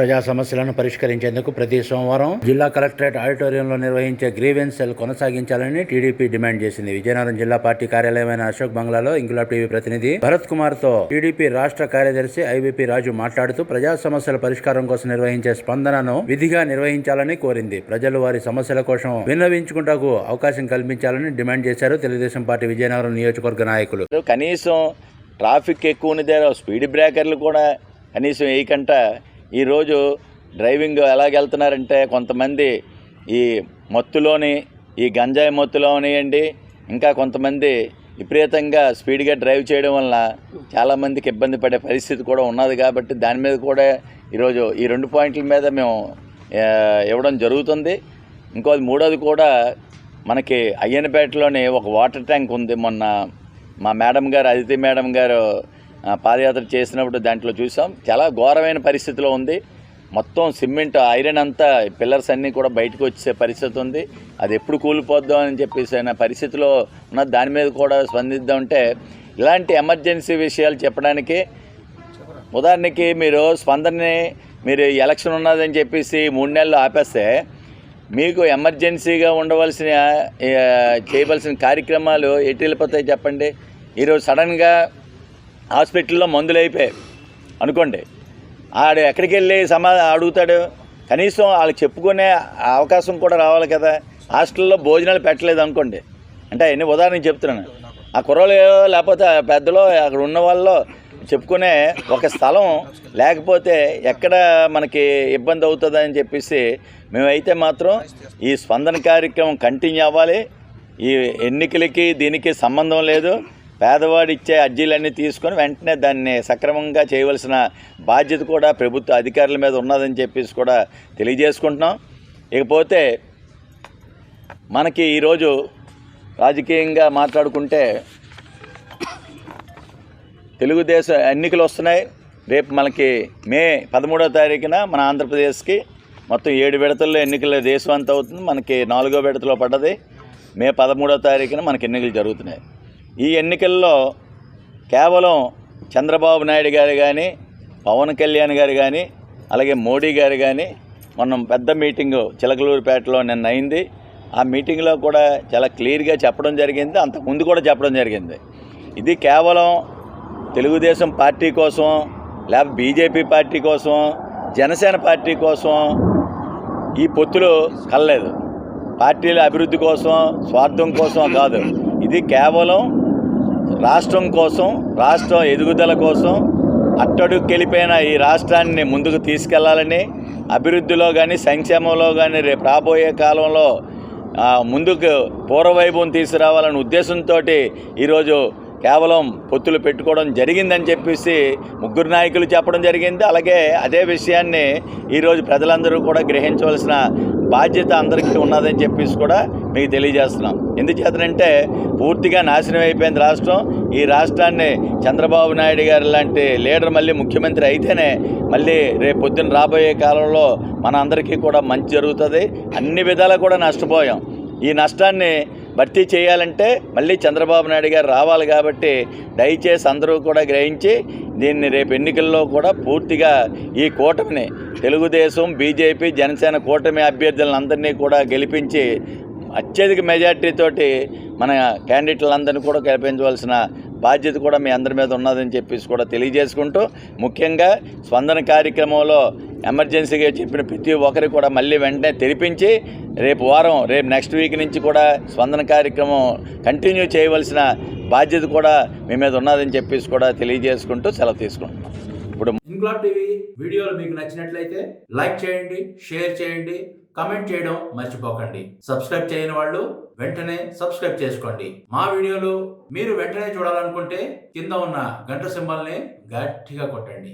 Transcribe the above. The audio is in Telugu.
ప్రజా సమస్యలను పరిష్కరించేందుకు ప్రతి సోమవారం జిల్లా కలెక్టరేట్ ఆడిటోరియంలో నిర్వహించే గ్రీవెన్స్ సెల్ కొనసాగించాలని టీడీపీ డిమాండ్ చేసింది. విజయనగరం జిల్లా పార్టీ కార్యాలయమైన అశోక్ బంగ్లాలో ఇంగ్లాబ్ టీవీ ప్రతినిధి భరత్ కుమార్తో టీడీపీ రాష్ట్ర కార్యదర్శి ఐబీపీ రాజు మాట్లాడుతూ ప్రజా సమస్యల పరిష్కారం కోసం నిర్వహించే స్పందనను విధిగా నిర్వహించాలని కోరింది. ప్రజలు వారి సమస్యల కోసం విన్నవించుకుంటకు అవకాశం కల్పించాలని డిమాండ్ చేశారు తెలుగుదేశం పార్టీ విజయనగరం నియోజకవర్గ నాయకులు. కనీసం ట్రాఫిక్ ఎక్కువ ఉన్నదే స్పీడ్ బ్రేకర్లు కూడా కనీసం వేయకంట ఈరోజు డ్రైవింగ్ ఎలాగెళ్తున్నారంటే కొంతమంది ఈ మత్తులోని ఈ గంజాయి మత్తులో ఉన్నాయండి ఇంకా కొంతమంది విపరీతంగా స్పీడ్గా డ్రైవ్ చేయడం వల్ల చాలామందికి ఇబ్బంది పడే పరిస్థితి కూడా ఉన్నది కాబట్టి దాని మీద కూడా ఈరోజు ఈ రెండు పాయింట్ల మీద మేము ఇవ్వడం జరుగుతుంది. ఇంకోది మూడోది కూడా మనకి అయ్యనపేటలోని ఒక వాటర్ ట్యాంక్ ఉంది. మొన్న మా మేడం గారు అదితి మేడం గారు పాదయాత్ర చేసినప్పుడు దాంట్లో చూసాం. చాలా ఘోరమైన పరిస్థితిలో ఉంది. మొత్తం సిమెంట్ ఐరన్ అంతా పిల్లర్స్ అన్నీ కూడా బయటకు వచ్చే పరిస్థితి ఉంది. అది ఎప్పుడు కూలిపోద్దాం అని చెప్పేసి అయిన పరిస్థితిలో ఉన్న దాని మీద కూడా స్పందిద్దామంటే ఇలాంటి ఎమర్జెన్సీ విషయాలు చెప్పడానికి ఉదాహరణకి మీరు స్పందనని మీరు ఎలక్షన్ ఉన్నదని చెప్పేసి మూడు నెలలు ఆపేస్తే మీకు ఎమర్జెన్సీగా ఉండవలసిన చేయవలసిన కార్యక్రమాలు ఎటు వెళ్ళిపోతాయి చెప్పండి? ఈరోజు సడన్గా హాస్పిటల్లో మందులు అయిపోయాయి. అనుకోండి ఆడు ఎక్కడికి వెళ్ళి సమా అడుగుతాడు కనీసం వాళ్ళకి చెప్పుకునే అవకాశం కూడా రావాలి కదా. హాస్టల్లో భోజనాలు పెట్టలేదు అనుకోండి. అంటే అన్ని ఉదాహరణకి చెప్తున్నాను. ఆ కుర్రలు లేకపోతే పెద్దలో అక్కడ ఉన్న వాళ్ళు చెప్పుకునే ఒక స్థలం లేకపోతే ఎక్కడ మనకి ఇబ్బంది అవుతుందని చెప్పేసి మేమైతే మాత్రం ఈ స్పందన కార్యక్రమం కంటిన్యూ అవ్వాలి. ఈ ఎన్నికలకి దీనికి సంబంధం లేదు. పేదవాడు ఇచ్చే అర్జీలన్నీ తీసుకొని వెంటనే దాన్ని సక్రమంగా చేయవలసిన బాధ్యత కూడా ప్రభుత్వ అధికారుల మీద ఉన్నదని చెప్పేసి కూడా తెలియజేసుకుంటున్నాం. ఇకపోతే మనకి ఈరోజు రాజకీయంగా మాట్లాడుకుంటే తెలుగుదేశం ఎన్నికలు వస్తున్నాయి. రేపు మనకి మే పదమూడో తారీఖున మన ఆంధ్రప్రదేశ్కి మొత్తం ఏడు విడతల్లో ఎన్నికల దేశం అంతా అవుతుంది. మనకి నాలుగో విడతలో పడ్డది. మే పదమూడో తారీఖున మనకి ఎన్నికలు జరుగుతున్నాయి. ఈ ఎన్నికల్లో కేవలం చంద్రబాబు నాయుడు గారు కానీ పవన్ కళ్యాణ్ గారు కానీ అలాగే మోడీ గారు కానీ మనం పెద్ద మీటింగు చిలకలూరుపేటలో నిన్న అయింది. ఆ మీటింగ్లో కూడా చాలా క్లియర్గా చెప్పడం జరిగింది. అంతకు ముందు కూడా చెప్పడం జరిగింది. ఇది కేవలం తెలుగుదేశం పార్టీ కోసం లేకపోతే బీజేపీ పార్టీ కోసం జనసేన పార్టీ కోసం ఈ పొత్తులు కలలేదు. పార్టీల అభివృద్ధి కోసం స్వార్థం కోసం కాదు. ఇది కేవలం రాష్ట్రం కోసం రాష్ట్రం ఎదుగుదల కోసం అట్టడుకెళ్ళిపోయిన ఈ రాష్ట్రాన్ని ముందుకు తీసుకెళ్ళాలని అభివృద్ధిలో కానీ సంక్షేమంలో కానీ రేపు రాబోయే కాలంలో ముందుకు పూర్వవైభవం తీసుకురావాలనే ఉద్దేశంతో ఈరోజు కేవలం పొత్తులు పెట్టుకోవడం జరిగిందని చెప్పేసి ముగ్గురు నాయకులు చెప్పడం జరిగింది. అలాగే అదే విషయాన్ని ఈరోజు ప్రజలందరూ కూడా గ్రహించవలసిన బాధ్యత అందరికీ ఉన్నదని చెప్పేసి కూడా మీకు తెలియజేస్తున్నాం. ఎందుచేతనంటే పూర్తిగా నాశనం అయిపోయింది రాష్ట్రం. ఈ రాష్ట్రాన్ని చంద్రబాబు నాయుడు గారు లాంటి లీడర్ మళ్ళీ ముఖ్యమంత్రి అయితేనే మళ్ళీ రేపు పొద్దున్న రాబోయే కాలంలో మన అందరికీ కూడా మంచి జరుగుతుంది. అన్ని విధాలా కూడా నష్టపోయాం. ఈ నష్టాన్ని భర్తీ చేయాలంటే మళ్ళీ చంద్రబాబు నాయుడు గారు రావాలి కాబట్టి దయచేసి అందరూ కూడా గ్రహించి దీన్ని రేపు ఎన్నికల్లో కూడా పూర్తిగా ఈ కూటమిని తెలుగుదేశం బీజేపీ జనసేన కూటమి అభ్యర్థులందరినీ కూడా గెలిపించి అత్యధిక మెజార్టీతోటి మన క్యాండిడేట్లందరినీ కూడా గెలిపించవలసిన బాధ్యత కూడా మీ అందరి మీద ఉన్నదని చెప్పేసి కూడా తెలియజేసుకుంటూ ముఖ్యంగా స్పందన కార్యక్రమంలో ఎమర్జెన్సీగా చెప్పిన ప్రతి ఒక్కరికి కూడా మళ్ళీ వెంటనే తెరిపించి రేపు వారం రేపు నెక్స్ట్ వీక్ నుంచి కూడా స్పందన కార్యక్రమం కంటిన్యూ చేయవలసిన బాధ్యత కూడా మీ మీద ఉన్నదని చెప్పేసి కూడా తెలియజేసుకుంటూ సెలవు తీసుకుంటున్నాం. ఇప్పుడు ఇంక్లాబ్ టీవీ వీడియోలు మీకు నచ్చినట్లయితే లైక్ చేయండి షేర్ చేయండి కమెంట్ చేయడం మర్చిపోకండి. సబ్స్క్రైబ్ చేయని వాళ్ళు వెంటనే సబ్స్క్రైబ్ చేసుకోండి. మా వీడియోలు మీరు వెంటనే చూడాలనుకుంటే కింద ఉన్న గంట సింబల్ని గట్టిగా కొట్టండి.